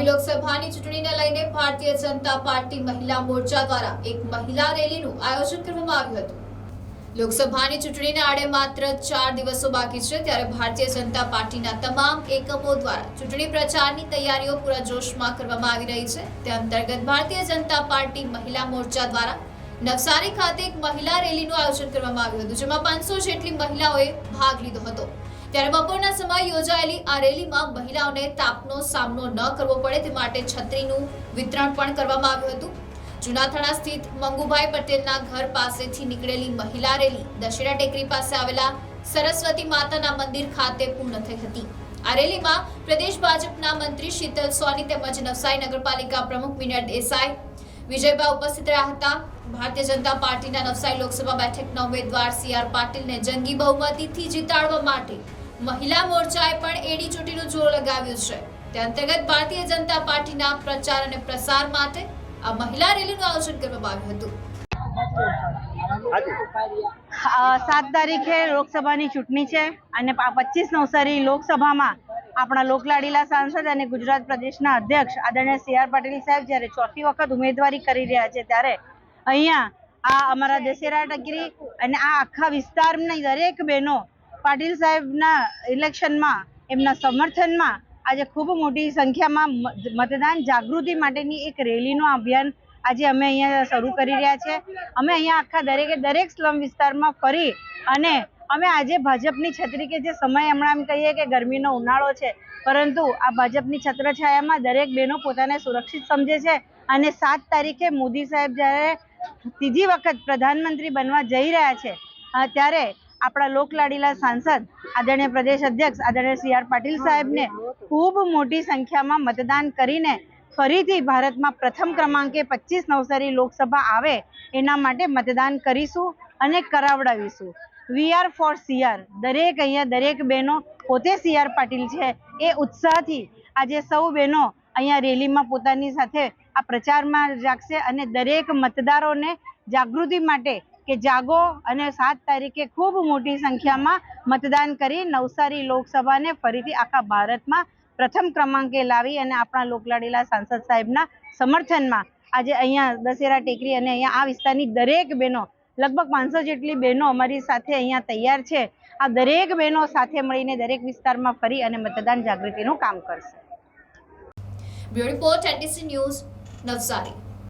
ચૂંટણીને લઈને ભારતીય જનતા પાર્ટી મહિલા મોરચા દ્વારા એક મહિલા રેલીનું આયોજન કરવામાં આવ્યું હતું. લોકસભાની ચૂંટણીને આડે માત્ર ચાર દિવસો બાકી છે ત્યારે ભારતીય જનતા પાર્ટીના તમામ એકમો દ્વારા ચૂંટણી પ્રચારની તૈયારીઓ પૂરા જોશમાં કરવામાં આવી રહી છે. તે અંતર્ગત ભારતીય જનતા પાર્ટી મહિલા મોરચા દ્વારા નવસારી ખાતે એક મહિલા રેલીનું આયોજન કરવામાં આવ્યું હતું, જેમાં પાંચસો જેટલી મહિલાઓએ ભાગ લીધો હતો. ત્યારે બપોરના સમયે યોજાયેલી આ રેલીમાં મહિલાઓને તાપનો સામનો ન કરવો પડે તે માટે છત્રીનું વિતરણ પણ કરવામાં આવ્યું હતું. જુનાથાણા સ્થિત મંગુભાઈ પટેલના ઘર પાસેથી નીકળેલી મહિલા રેલી દશેરા ટેકરી પાસે આવેલા સરસ્વતી માતાના મંદિર ખાતે પૂર્ણ થઈ હતી. આ રેલીમાં પ્રદેશ ભાજપના મંત્રી શીતલ સોની તેમજ નવસારી નગરપાલિકા પ્રમુખ વિનય દેસાઈ, વિજયભાઈ ઉપસ્થિત રહ્યા હતા. ભારતીય જનતા પાર્ટીના નવસારી લોકસભા બેઠકના ઉમેદવાર સી આર પાટીલને જંગી બહુમતીથી જીતાડવા માટે મહિલા મોરચાએ પણ એડી ચોટીનું જોર લગાવ્યું છે. તે અંતર્ગત ભારતીય જનતા પાર્ટીના પ્રચાર અને પ્રસાર માટે આ મહિલા રેલીનું આયોજન કરવામાં આવ્યું હતું. સાત તારીખે લોકસભાની ચૂંટણી છે અને પચીસ નવસારી લોકસભામાં આપણા લોકલાડીલા સાંસદ અને ગુજરાત પ્રદેશના અધ્યક્ષ આદરણીય સી આર પાટીલ સાહેબ જ્યારે ચોથી વખત ઉમેદવારી કરી રહ્યા છે ત્યારે અહીંયા આ અમારા દશેરા ટકરી અને આ આખા વિસ્તારની દરેક બહેનો પાટીલ સાહેબના ઇલેક્શનમાં, એમના સમર્થનમાં આજે ખૂબ મોટી સંખ્યામાં મતદાન જાગૃતિ માટેની એક રેલીનું અભિયાન આજે અમે અહીંયા શરૂ કરી રહ્યા છે. અમે અહીંયા આખા દરેકે, દરેક સ્લમ વિસ્તારમાં ફરી અને અમે આજે ભાજપની છત્રી કે જે સમય હમણાં એમ કહીએ કે ગરમીનો ઉનાળો છે, પરંતુ આ ભાજપની છત્રછાયામાં દરેક બહેનો પોતાને સુરક્ષિત સમજે છે અને સાત તારીખે મોદી સાહેબ જ્યારે ત્રીજી વખત પ્રધાનમંત્રી બનવા જઈ રહ્યા છે ત્યારે આપણા લોકલાડીલા સાંસદ, આદરણીય પ્રદેશ અધ્યક્ષ, આદરણીય સી આર પાટીલ સાહેબને ખૂબ મોટી સંખ્યામાં મતદાન કરીને ફરીથી ભારતમાં પ્રથમ ક્રમાંકે પચીસ નવસારી લોકસભા આવે એના માટે મતદાન કરીશું અને કરાવડાવીશું. વી આર ફોર સીઆર દરેક અહીંયા દરેક બહેનો પોતે સી આર પાટીલ છે એ ઉત્સાહથી આજે સૌ બહેનો અહીંયા રેલીમાં પોતાની સાથે આ પ્રચારમાં રાખશે અને દરેક મતદારોને જાગૃતિ માટે કે જાગો અને સાત તારીખે ખૂબ મોટી સંખ્યામાં મતદાન કરી નવસારી લોકસભાને ફરીથી આખા ભારતમાં પ્રથમ ક્રમાંકે લાવી અને આપણા લોકલાડીલા સાંસદ સાહેબના સમર્થનમાં આજે અહીંયા દશેરા ટેકરી અને અહીંયા આ વિસ્તારની દરેક બહેનો, લગભગ પાંચસો જેટલી બહેનો અમારી સાથે અહીંયા તૈયાર છે. આ દરેક બહેનો સાથે મળીને દરેક વિસ્તારમાં ફરી અને મતદાન જાગૃતિનું કામ કરશે. Bureau report, NTC news, Navsari.